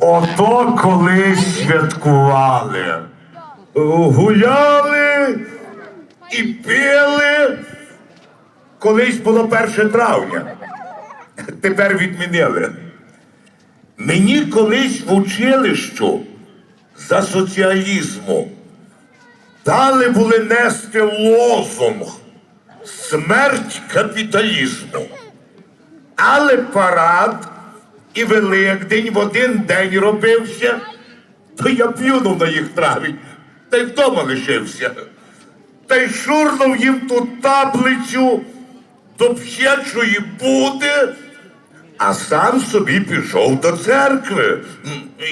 Ото колись святкували. Гуляли і пили. Колись було 1 травня. Тепер відмінили. Мені колись в училищу за соціалізму дали були нести лозунг смерть капіталізму. Але парад і Великдень в один день робився, то я плюнув на їх траві, та й вдома лишився. Та й шурнув їм ту таблицю до п'ячої буди, а сам собі пішов до церкви,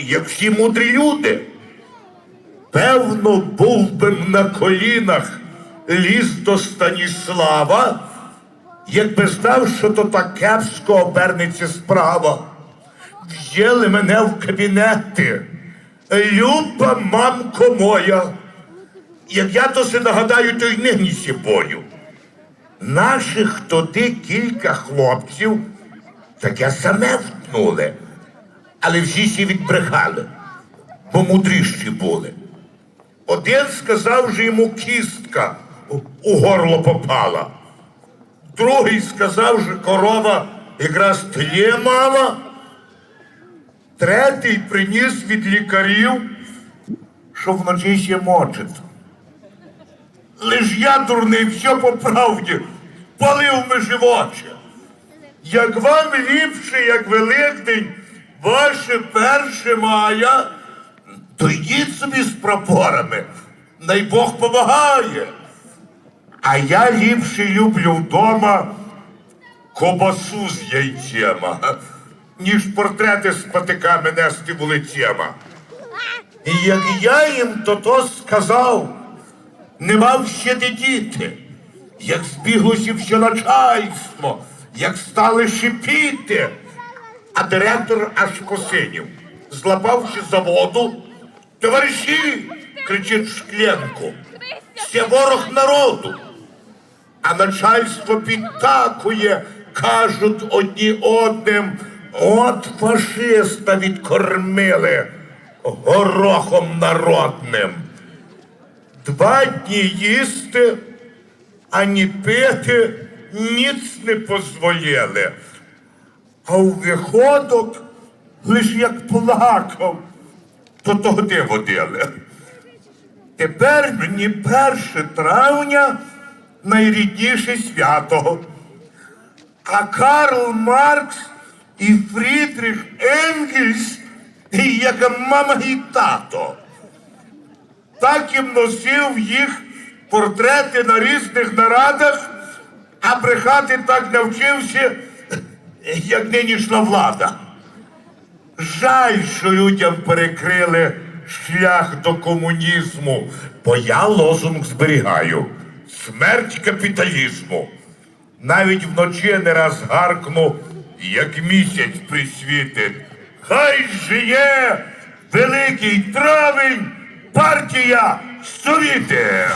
як всі мудрі люди. Певно, був би м на колінах ліз до Станіслава, якби знав, що то так кепсько обернеться справа. Взяли мене в кабінети. Люба мамко моя. Як я то си нагадаю, то й нині сібою. Наших тоді кілька хлопців таке саме втнули, але всі сі відбрехали, бо мудріші були. Один сказав, що йому кістка у горло попала. Другий сказав, що корова якраз тлє мала. Третій приніс від лікарів, що вночі ще мочить. Лиш я, дурний, все по правді, палив ми живоче. Як вам ліпше, як Великдень, ваше перше мая, то йдіть собі з прапорами, най Бог помагає. А я ліпше люблю вдома кобасу з яйцями, ніж портрети з патиками нести вулицями. І як я їм то то сказав, не мав ще де діти, як збіглося все начальство, як стали шипіти, а директор аж косинів, злапавши за воду, товариші, кричить в шклянку, це ворог народу. А начальство підтакує, кажуть одні одним, от фашиста відкормили горохом народним. Два дні їсти, ані пити ніц не позволяли. А у виходок лиш як плакав, то тоді водили. Тепер мені 1 травня найрідніше свято. А Карл Маркс і Фрідріх Енгельс, як мама і тато. Так і носив їх портрети на різних нарадах, а брехати так навчився, як нинішня влада. Жаль, що людям перекрили шлях до комунізму, бо я лозунг зберігаю. Смерть капіталізму. Навіть вночі не раз гаркну, як місяць присвітить. Хай жиє великий травень, партія совіти!